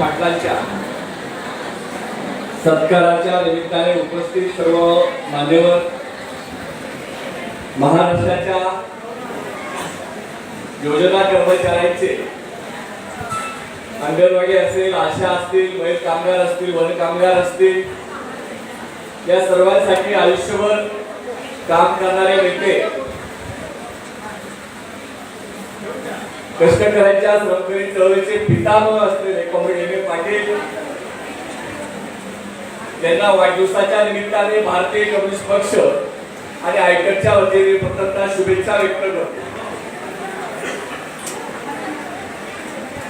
पाटलांच्या. सत्काराच्या निमित्ताने उपस्थित सर्व मान्यवर महाराष्ट्राच्या योजना कर्मचाऱ्यांचे अंगणवाडी असेल आशा असतील महिला कामगार असतील वन कामगार असतील या सर्वांसाठी आयुष्यभर काम करणारे नेते कष्टकऱ्यांच्या श्रमकरी चळवळीचे पितामह असलेले कॉमेडी पाटील यांना वाढदिवसाच्या निमित्ताने भारतीय कम्युनिस्ट पक्ष आणि आयकरच्या वतीने प्रथमतः शुभेच्छा व्यक्त करतो.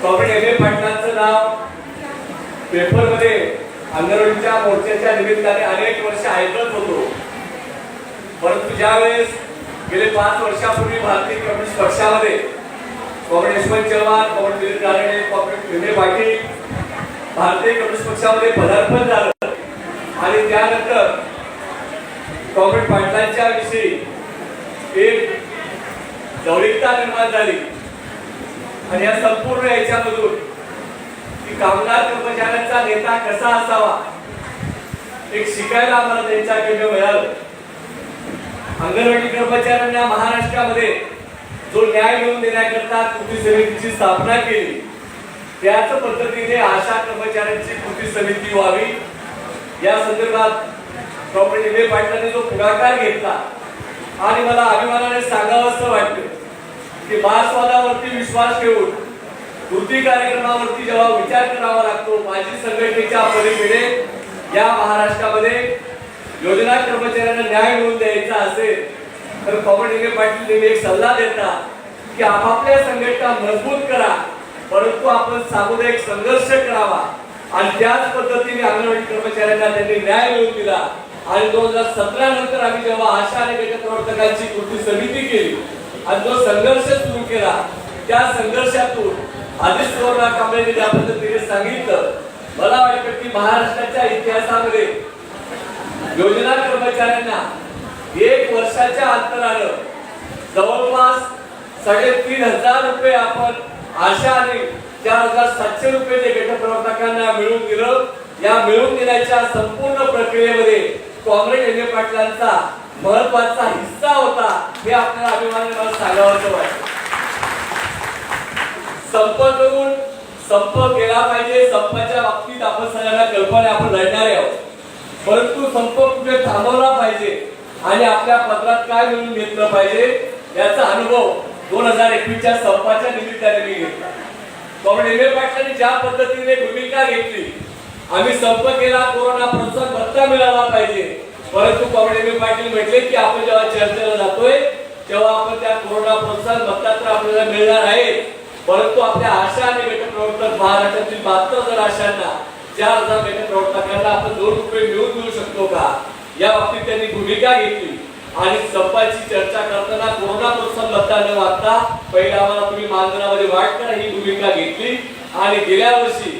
कॉम्रेड एम ए पाटलांचं नाव पेपरमध्ये आंदोलनच्या मोर्चाच्या निमित्ताने अनेक वर्ष ऐकत होतो. परंतु ज्यावेळेस गेले पाच वर्षापूर्वी भारतीय कम्युनिस्ट पक्षामध्ये comrade Yashwant Chavan comrade Dilip Ranade comrade A Patil भारतीय कम्युनिस्ट पक्षामध्ये पदार्पण झालं. आणि त्यानंतर कॉम्रेड पाटलांच्या विषयी एक जवळीकता निर्माण झाली. आणि या संपूर्ण याच्यामधून की कामगार कर्मचाऱ्यांचा नेता कसा असावा एक शिकायला आम्हाला त्यांच्याकडनं मिळालं. अंगणवाडी कर्मचाऱ्यांना महाराष्ट्रामध्ये जो न्याय मिळवून देण्याकरता कृती समितीची स्थापना केली. त्याच पद्धतीने आशा कर्मचाऱ्यांची कृती समिती व्हावी. या संदर्भात डॉक्टर एम ए पाटलांनी जो पुढाकार घेतला आणि मला अभिमानाने सांगावं असं वाटतं की मार्क्सवादावरती विश्वास ठेवून कृती कार्यक्रमावरती जेव्हा विचार करावा लागतो माझी संघटनेच्या पलीकडे या महाराष्ट्रामध्ये योजना कर्मचाऱ्यांना न्याय मिळवून द्यायचा असेल तर कॉमन एम ए पाटील नेहमी एक सल्ला देतात की आपापल्या संघटना मजबूत करा. परंतु आपण सामुदायिक संघर्ष करावा. आणि त्याच पद्धतीने अंगणवाडी कर्मचाऱ्यांना त्यांनी न्याय मिळवून दिला. आणि दोन हजार सतरा नंतर आम्ही जेव्हा आशा आणि गट प्रवर्तकांची कृती समिती केली आणि जो संघर्ष सुरू केला त्या संघर्षातून आधी सुवर्णा कांबळेने ज्या पद्धतीने सांगितलं मला वाटतं की महाराष्ट्राच्या इतिहासामध्ये योजना कर्मचाऱ्यांना एक वर्षाच्या अंतरानं जवळपास साडेतीन हजार रुपये आपण आशा आणि चार हजार सातशे रुपये जे गटप्रवर्तकांना मिळून दिलं. या मिळवून देण्याच्या संपूर्ण प्रक्रियेमध्ये काँग्रेस एन पाटलांचा महत्त्वाचा हिस्सा होता हे आपल्याला अभिमानाने सांगावं वाटतं. संप करून संप केला पाहिजे. संपाच्या बाबतीत आपण सगळ्यांना कल्पना आपण लढणारे आहोत. परंतु संप कुठे थांबवला पाहिजे आणि आपल्या पत्रात काय मिळून घेतलं पाहिजे याचा अनुभव दोन हजार एकवीसच्या संपाच्या निमित्ताने मी घेतला कॉम्रेड एम ए पाटलांनी ज्या पद्धतीने भूमिका घेतली आम्ही संप केला कोरोना प्रोत्साहन भत्ता मिळाला पाहिजे. परंतु कॉम्रेड एम ए पाटील म्हटले की आपण जेव्हा चर्चेला जातोय तेव्हा आपण त्या कोरोना प्रोत्साहन भत्ता तर आपल्याला मिळणार आहे. परंतु आपल्या आशा आणि गट प्रवर्तक महाराष्ट्रातील बहात्तर हजार आशांना चार हजार गट प्रवर्तकांना आपण दोन रुपये मिळून मिळू शकतो का? या बाबतीत त्यांनी भूमिका घेतली. आणि संपाची चर्चा करताना कोरोना प्रोत्साहन भत्ता न वागता पहिला आम्हाला तुम्ही मानधनामध्ये वाढ करा ही भूमिका घेतली. आणि गेल्या वर्षी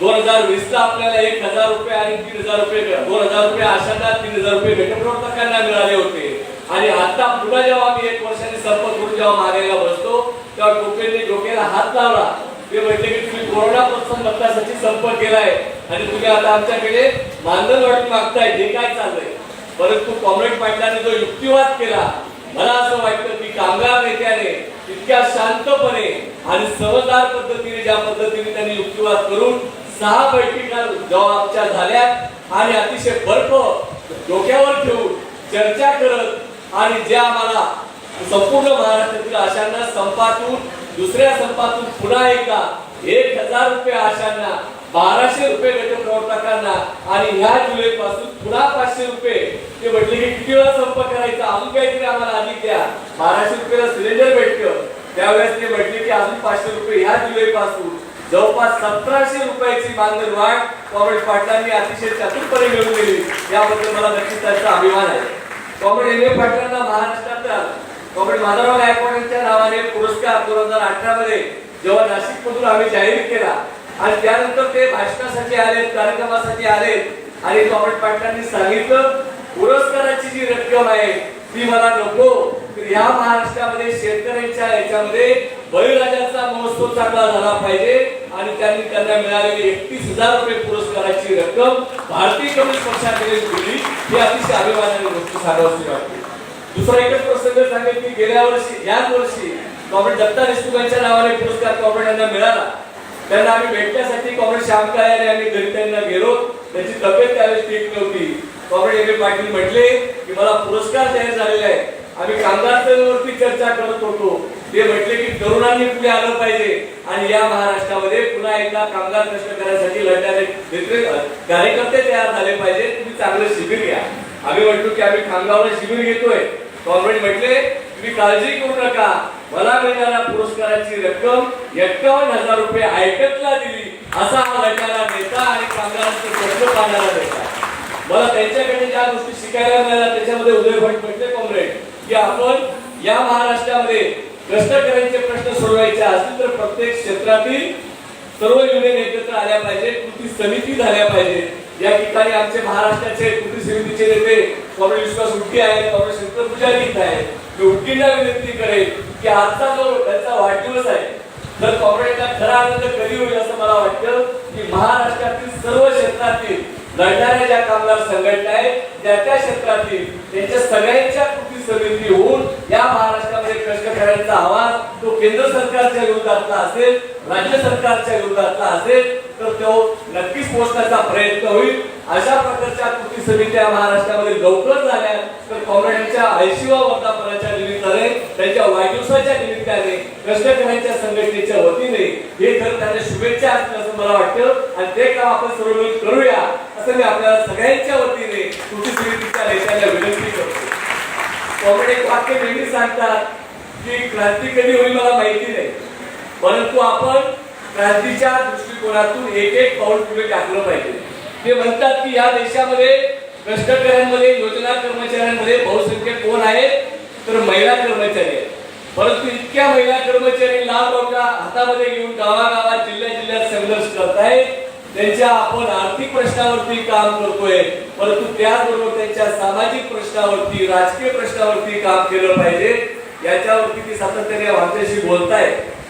दोन हजार वीस ला आपल्याला एक हजार रुपये आणि तीन हजार रुपये दोन हजार रुपये आशांना तीन हजार रुपये गटप्रवर्तकांना मिळाले होते. आणि आता पुन्हा जेव्हा आम्ही एक वर्षाने संप करून जेव्हा मागायला बसतो तेव्हा टोपेंनी डोक्याला हात लावला. ते म्हटले की तुम्ही कोरोना प्रोत्साहन भत्त्यासाठी संप केलाय. आणि तुम्ही आता आमच्याकडे मानधन वाटून मागताय. जे काय चाललंय? परंतु कॉम्रेड पाटलाने जो युक्तिवाद केला मला असं वाटतं की कामगार नेत्याने इतक्या शांतपणे आणि समजदार पद्धतीने ज्या पद्धतीने त्यांनी युक्तिवाद करून सहा बैठका जेव्हा झाल्या आणि अतिशय बर्फ डोक्यावर ठेवून चर्चा करत आणि जे आम्हाला संपूर्ण महाराष्ट्रातील आशांना संपातून दुसऱ्या संपातून पुन्हा एकदा एक हजार रुपये आशांना बाराशे रुपये गट प्रवर्तकांना आणि ह्या जुलै पासून पुन्हा पाचशे रुपये. ते म्हटले की किती वेळा संप करायचा? अजून काहीतरी आम्हाला अधिक द्या. बाराशे रुपयाला सिलेंडर भेटतं त्यावेळेस ते म्हटले की अजून पाचशे रुपये ह्या जुलै पासून जवळपास सतराशे रुपयाची मानधन वाढ कॉम्रेड पाटलांनी अतिशय चतुरपणे मिळवून दिली. याबद्दल मला नक्कीच त्यांचा अभिमान आहे. कॉम्रेड एम ए पाटलांना महाराष्ट्रात कॉम्रेड माधवराव गायकवाड यांच्या नावाने पुरस्कार दोन हजार अठरा मध्ये जेव्हा नाशिक मधून आम्ही जाहीर केला आणि त्यानंतर ते भाषणासाठी आले कार्यक्रमासाठी आले आणि कॉम्रेड पाटलांनी सांगितलं पुरस्काराची जी रक्कम आहे ती मला नको. या महाराष्ट्रामध्ये शेतकऱ्यांच्या याच्यामध्ये बळीराजाचा महोत्सव चांगला झाला पाहिजे आणि त्यांनी त्यांना मिळालेली एकतीस हजार रुपये पुरस्काराची रक्कम भारतीय कम्युनिस्ट पक्षाकडे दिली. ही अतिशय अभिमानाची गोष्ट सांगावी वाटते. दुसरा एकच प्रसंग सांगेल की गेल्या वर्षी याच वर्षी कॉम्रेड दत्ता देशमुख यांच्या नावाने पुरस्कार कॉम्रेड यांना मिळाला. त्यांना आम्ही भेटण्यासाठी कॉम्रेड श्याम काळे आम्ही घरी त्यांना गेलो. त्यांची तब्येत त्यावेळेस ठीक नव्हती. कॉम्रेड एम ए पाटील म्हटले की मला पुरस्कार जाहीर झालेला आहे. आम्ही कामगार चर्चा करत होतो. ते म्हटले की तरुणांनी पुढे आलं पाहिजे आणि या महाराष्ट्रामध्ये पुन्हा एकदा कामगार कष्ट करण्यासाठी लढणारे कार्यकर्ते तयार झाले पाहिजे तुम्ही चांगलं शिबिर घ्या. आम्ही म्हटलो की आम्ही खामगावला शिबिर घेतोय. कॉम्रेड म्हटले तुम्ही काळजी करू नका. मला मिळणाऱ्या पुरस्काराची रक्कम एक्कावन्न हजार रुपये आयकतला दिली असा हा लढणारा नेता आणि कामगारांचं स्वप्न पाहणारा नेता. मला त्यांच्याकडे ज्या गोष्टी शिकायला मिळाल्या त्याच्यामध्ये उदय भट म्हटले कॉम्रेड. की आपण या महाराष्ट्रामध्ये कष्टकऱ्यांचे प्रश्न सोडवायचे असतील तर प्रत्येक क्षेत्रातील सर्व युनियन एकत्र आल्या पाहिजे कृती समिती झाल्या पाहिजे. या ठिकाणी आमचे महाराष्ट्राचे कृती समितीचे नेते कॉम्रेड विश्वास उट्टी आहेत कॉम्रेड शंकर पुजारी इथं आहेत. मी उट्टींना विनंती करेल की आजचा जो त्यांचा वाढदिवस आहे तर कॉम्रेडचा खरा आनंद कधी होईल असं मला वाटतं की महाराष्ट्रातील सर्व क्षेत्रातील लढणाऱ्या ज्या कामगार संघटना आहेत त्या त्या क्षेत्रातील त्यांच्या सगळ्यांच्या कृती समिती होऊन या महाराष्ट्रामध्ये कष्टकऱ्यांचा आवाज तो केंद्र सरकारच्या विरोधातला असेल राज्य सरकारच्या विरोधातला असेल तर तो नक्कीच पोहोचण्याचा प्रयत्न होईल. अशा प्रकारच्या कृती समित्या महाराष्ट्रामध्ये लवकर झाल्या. तर कॉम्रेडांच्या ऐंशीवा वर्धापनाच्या निमित्ताने त्यांच्या वाढदिवसाच्या निमित्ताने कष्टकऱ्यांच्या संघटनेच्या वतीने हे खरं त्यांना शुभेच्छा असतील असं मला वाटतं. आणि ते काम आपण सर्व मिळून करूया असं मी आपल्या सगळ्यांच्या वतीने कृषी समितीच्या नेत्यांना विनंती करतो. कॉम्रेड एक वाक्य नेहमी सांगतात की क्रांती कधी होईल मला माहिती नाही. परंतु आपण क्रांतीच्या दृष्टिकोनातून एक एक पाऊल पुढे टाकलं पाहिजे. ते म्हणतात की या देशामध्ये कष्टकऱ्यांमध्ये योजना कर्मचाऱ्यांमध्ये बहुसंख्य कोण आहेत तर महिला कर्मचारी आहेत. परंतु इतक्या महिला कर्मचारी लाभ लोका हातामध्ये घेऊन गावागावात जिल्ह्या जिल्ह्यात संघर्ष करत आहेत. त्यांच्या आपण आर्थिक प्रश्नावरती काम करतोय. परंतु त्याचबरोबर त्यांच्या सामाजिक प्रश्नावरती राजकीय प्रश्नावरती काम केलं पाहिजे. याच्यावरती ती सातत्याने आमच्याशी बोलताय.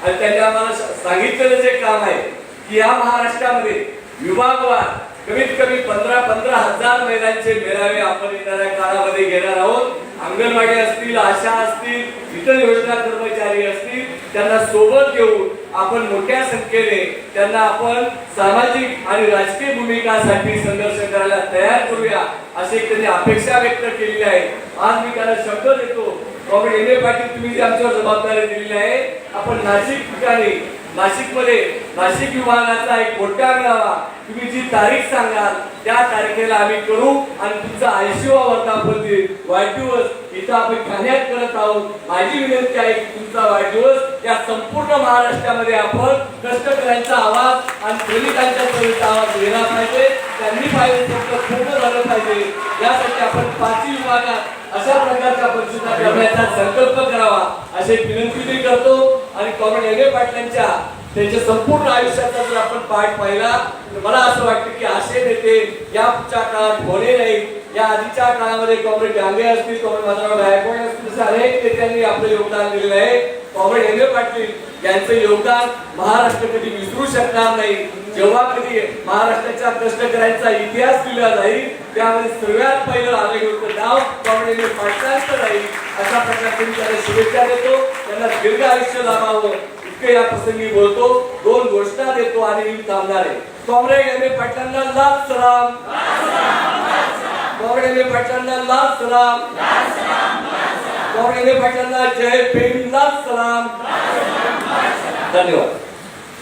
आणि त्यांनी आम्हाला सांगितलेलं जे काम आहे की या महाराष्ट्रामध्ये विभागवाद कमीत कमी पंधरा पंधरा हजार महिलांचे मेळावे आपण येणाऱ्या काळामध्ये घेणार आहोत. अंगणवाडी असतील आशा असतील इतर योजना कर्मचारी असतील त्यांना सोबत घेऊन आपण मोठ्या संख्येने त्यांना आपण सामाजिक आणि राजकीय भूमिकासाठी संघर्ष करायला तयार करूया अशी त्यांनी अपेक्षा व्यक्त केलेली आहे. आज मी त्याला शब्द देतो. कॉम्रेड एम ए पाटील तुम्ही जी आमच्यावर जबाबदारी दिलेली आहे आपण नाशिक ठिकाणी नाशिकमध्ये नाशिक विभागाचा एक मोठा मेळावा तुम्ही जी तारीख सांगाल त्या तारखेला आम्ही करू आणि तुमचा ऐंशीवा वर्धापन दिन वाढदिवस इथं आपण ठाण्यात करत आहोत. माझी विनंती आहे की तुमचा वाढदिवस या संपूर्ण महाराष्ट्रामध्ये आपण कष्टकऱ्यांचा आवाज आणि श्रमिकांच्या सेवेचा आवाज घेणार पाहिजे. त्यांनी पाहिजे फक्त पूर्ण झालं पाहिजे. यासाठी आपण पाचवी विभागात अशा प्रकारच्या परिस्थिती करण्याचा संकल्प करावा. असे विनंती मी करतो. आणि कॉम्रेड एम ए पाटलांच्या त्यांच्या संपूर्ण आयुष्याचा जर आपण पाठ पाहिला तर मला असं वाटतं की असे नेते या पुढच्या काळात होणे नाही. या आधीच्या काळामध्ये कॉम्रेड डांगे असतील कॉम्रेड माधवराव गायकवाड असतील असे अनेक नेत्यांनी आपलं योगदान दिलेलं आहे. कॉम्रेड एम ए पाटील यांचं योगदान महाराष्ट्र कधी विसरू शकणार नाही. जेव्हा कधी महाराष्ट्राच्या कष्टकऱ्यांचा इतिहास लिहिला जाईल त्यामध्ये सगळ्यात पहिलं आले होतं नाव कॉमेडीने एम राहील अशा प्रकारचे मी त्यांना शुभेच्छा देतो. त्यांना दीर्घ आयुष्य लाभावं इतके या प्रसंगी बोलतो. दोन घोषणा देतो आणि मी थांबणार आहे. Comrade M. ए. पाटलांना लाल सलाम. Comrade M. ए. पाटलांना लाल सलाम. Comrade M. ए. पाटलांना जय भीम लाल सलाम. धन्यवाद.